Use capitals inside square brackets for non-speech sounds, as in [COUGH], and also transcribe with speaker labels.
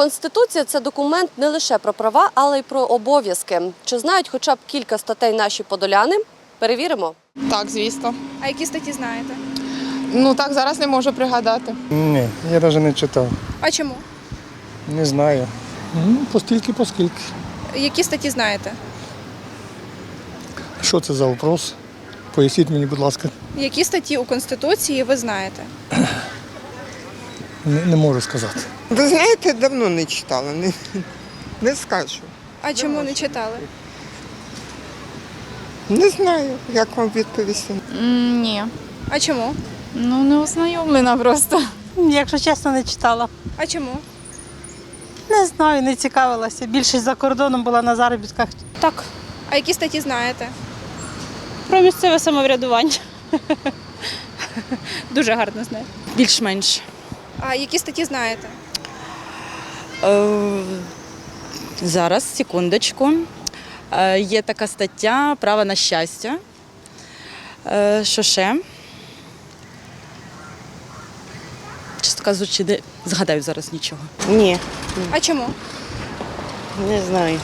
Speaker 1: Конституція це документ не лише про права, але й про обов'язки. Чи знають хоча б кілька статей наші подоляни? Перевіримо.
Speaker 2: Так, звісно.
Speaker 3: А які статті знаєте?
Speaker 2: Ну так зараз не можу пригадати.
Speaker 4: Ні, я навіть не читав.
Speaker 3: А чому?
Speaker 4: Не знаю. Ну, постільки, поскільки.
Speaker 3: Які статті знаєте?
Speaker 4: Що це за вопрос? Поясніть мені, будь ласка.
Speaker 3: Які статті у Конституції ви знаєте? [CLEARS THROAT]
Speaker 4: Не, не можу сказати.
Speaker 5: Ви знаєте, давно не читала, не, не скажу.
Speaker 3: А чому не читали?
Speaker 5: Не знаю, як вам відповісти.
Speaker 6: М, Ні.
Speaker 3: А чому?
Speaker 6: Ну не ознайомлена просто.
Speaker 7: Якщо чесно, не читала.
Speaker 3: А чому?
Speaker 7: Не знаю, не цікавилася. Більшість за кордоном була на заробітках.
Speaker 8: Так,
Speaker 3: А які статті знаєте?
Speaker 8: про місцеве самоврядування. Дуже гарно знаю.
Speaker 9: Більш-менш.
Speaker 3: А які статті знаєте?
Speaker 9: Е, зараз, секундочку. Е, є така стаття Право на щастя. Е, що ще? Чесно кажучи, не згадаю зараз нічого.
Speaker 10: Ні,
Speaker 3: А чому?
Speaker 10: не знаю.